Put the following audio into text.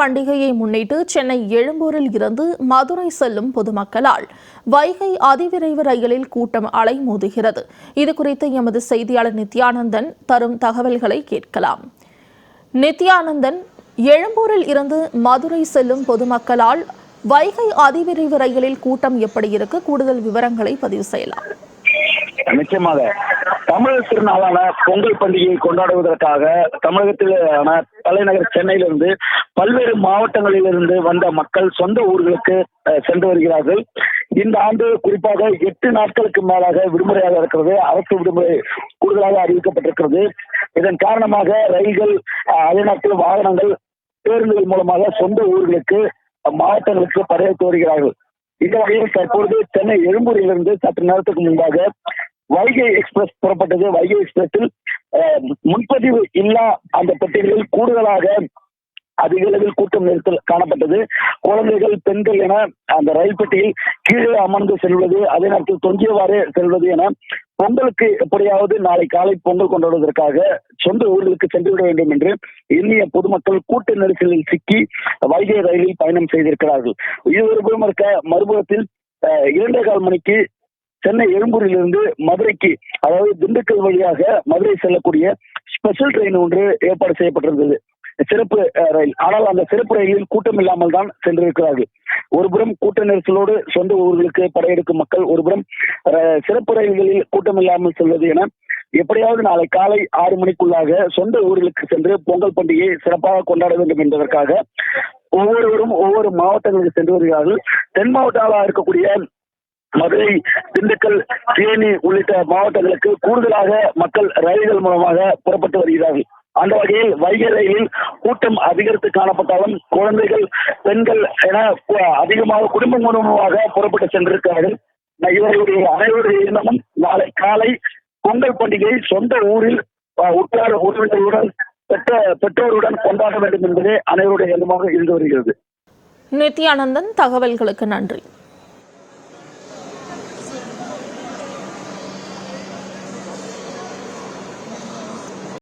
பண்டிகையை முன்னிட்டு சென்னை எழும்பூரில் இருந்து மதுரை செல்லும் பொதுமக்களால் வைகை அதிவிரைவு ரயிலில் கூட்டம் அலைமோதுகிறது இதுகுறித்து எமது செய்தியாளர் நித்யானந்தன் தரும் தகவல்களை கேட்கலாம். நித்யானந்தன் எழும்பூரில் இருந்து மதுரை செல்லும் பொதுமக்களால் வைகை அதிவிரைவு ரயிலில் கூட்டம் எப்படி இருக்கு? கூடுதல் விவரங்களை பதிவு செய்யலாம். நிச்சயமாக. தமிழர் திருநாளான பொங்கல் பண்டிகையை கொண்டாடுவதற்காக தமிழகத்திலான தலைநகர் சென்னையிலிருந்து பல்வேறு மாவட்டங்களிலிருந்து வந்த மக்கள் சொந்த ஊர்களுக்கு சென்று வருகிறார்கள். இந்த ஆண்டு குறிப்பாக எட்டு நாட்களுக்கு மேலாக விடுமுறையாக இருக்கிறது. அரசு விடுமுறை கூடுதலாக அறிவிக்கப்பட்டிருக்கிறது. இதன் காரணமாக ரயில்கள் அஹ், அதே வாகனங்கள் பேருந்துகள் மூலமாக சொந்த ஊர்களுக்கு மாவட்டங்களுக்கு படையெடுத்து வருகிறார்கள். இந்த வகையில் தற்பொழுது சென்னை எழும்பூரிலிருந்து சற்று நேரத்துக்கு முன்பாக வைகை எக்ஸ்பிரஸ் புறப்பட்டது. வைகை எக்ஸ்பிரஸில் முன்பதிவு இல்லா அந்த பெட்டிகளில் கூடுதலாக அதிக அளவில் கூட்டம் நெரிசல் காணப்பட்டது. குழந்தைகள் பெண்கள் என அந்த ரயில் பெட்டியில் கீழே அமர்ந்து செல்வது அதே நேரத்தில் தொங்கியவாறு செல்வது என பொங்கலுக்கு எப்படியாவது நாளை காலை பொங்கல் கொண்டாடுவதற்காக சொந்த ஊர்களுக்கு சென்றுவிட வேண்டும் என்று இந்திய பொதுமக்கள் கூட்ட நெரிசலில் சிக்கி வைகை ரயிலில் பயணம் செய்திருக்கிறார்கள். இது ஒரு புறம் இருக்க மறுபுறத்தில் இரண்டே கால் மணிக்கு சென்னை எழும்பூரிலிருந்து மதுரைக்கு அதாவது திண்டுக்கல் வழியாக மதுரை செல்லக்கூடிய ஸ்பெஷல் ட்ரெயின் ஒன்று ஏற்பாடு செய்யப்பட்டிருந்தது. சிறப்பு ரயில். ஆனால் அந்த சிறப்பு ரயிலில் கூட்டம் இல்லாமல் தான் சென்றிருக்கிறார்கள். ஒருபுறம் கூட்ட நெரிசலோடு சொந்த ஊர்களுக்கு படையெடுக்கும் மக்கள் ஒருபுறம் சிறப்பு ரயில்களில் கூட்டம் இல்லாமல் செல்வது என எப்படியாவது நாளை காலை ஆறு மணிக்குள்ளாக சொந்த ஊர்களுக்கு சென்று பொங்கல் பண்டிகையை சிறப்பாக கொண்டாட வேண்டும் என்பதற்காக ஒவ்வொருவரும் ஒவ்வொரு மாவட்டங்களுக்கு சென்று வருகிறார்கள். தென் மாவட்டங்களாக இருக்கக்கூடிய மதுரை திண்டுக்கல் தேனி உள்ளிட்ட மாவட்டங்களுக்கு கூடுதலாக மக்கள் ரயில்கள் மூலமாக புறப்பட்டு வருகிறார்கள். அந்த வகையில் வைகை ரயிலில் கூட்டம் அதிகரித்து காணப்பட்டாலும் குழந்தைகள் பெண்கள் என அதிகமாக குடும்ப குடும்பமாக புறப்பட்டு சென்றிருக்கிறார்கள். இவர்களுடைய அனைவருடைய எண்ணமும் நாளை காலை பொங்கல் பண்டிகை சொந்த ஊரில் அஹ், உற்றார் உறவினர்களுடன் பெற்ற பெற்றோருடன் கொண்டாட வேண்டும் என்பதே அனைவருடைய எண்ணமாக இருந்து வருகிறது. நித்யானந்தன் தகவல்களுக்கு நன்றி.